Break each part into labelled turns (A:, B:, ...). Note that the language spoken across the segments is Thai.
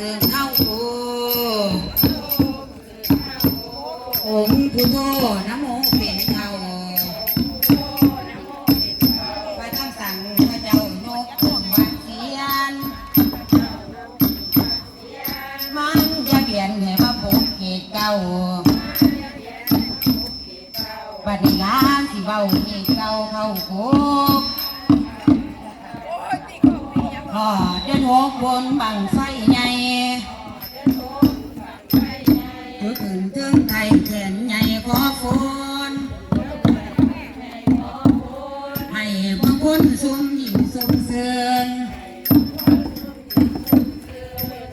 A: อ้องค์พุทโธนะโมเป็นเจ้าพระท่านสั่งพระเจ้ายกวัดเสียน มันจะเปลี่ยนให้มาผูกเกตเก่าบัดนี้ลานสิเบาเกตเก่าเข้าคุกพอเดินหกบนบังไฟใหญ่ บางคนสุ่มยิ่งสมเสริญ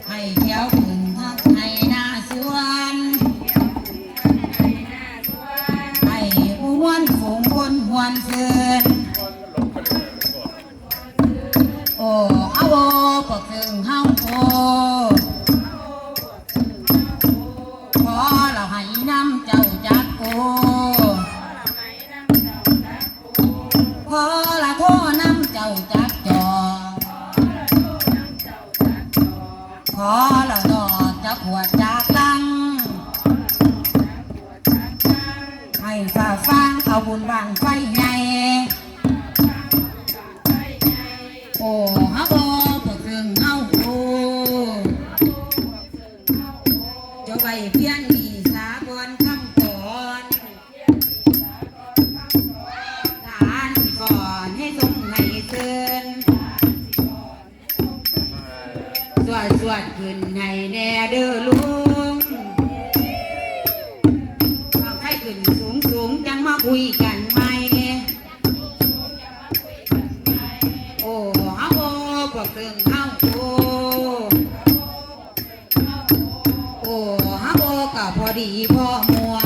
A: ให้เที่ยวขึ้นทักให้หน้าสวนให้ผู้ม่วนฝูงคนหวนเสริญ ขอละโทษน้ำเจ้าจักจอขอละดอกจะขวดจากลัง ให้ฝ่าฟังเอาบุญบางไฟใหญ่โอ้ฮะโอ้พวกถึงเฮาโอ้จะไปเพียง ก่อนให้ทรงให้เตือนสวดสวดขึ้นให้แน่เด้อลุงเอาให้ขึ้นสูงสูงจังมาคุยกันไหมโอ้เฮาโอ้พวกเรื่องเฮาโอ้โอ้เฮาโอ้ก็พอดีพอมัว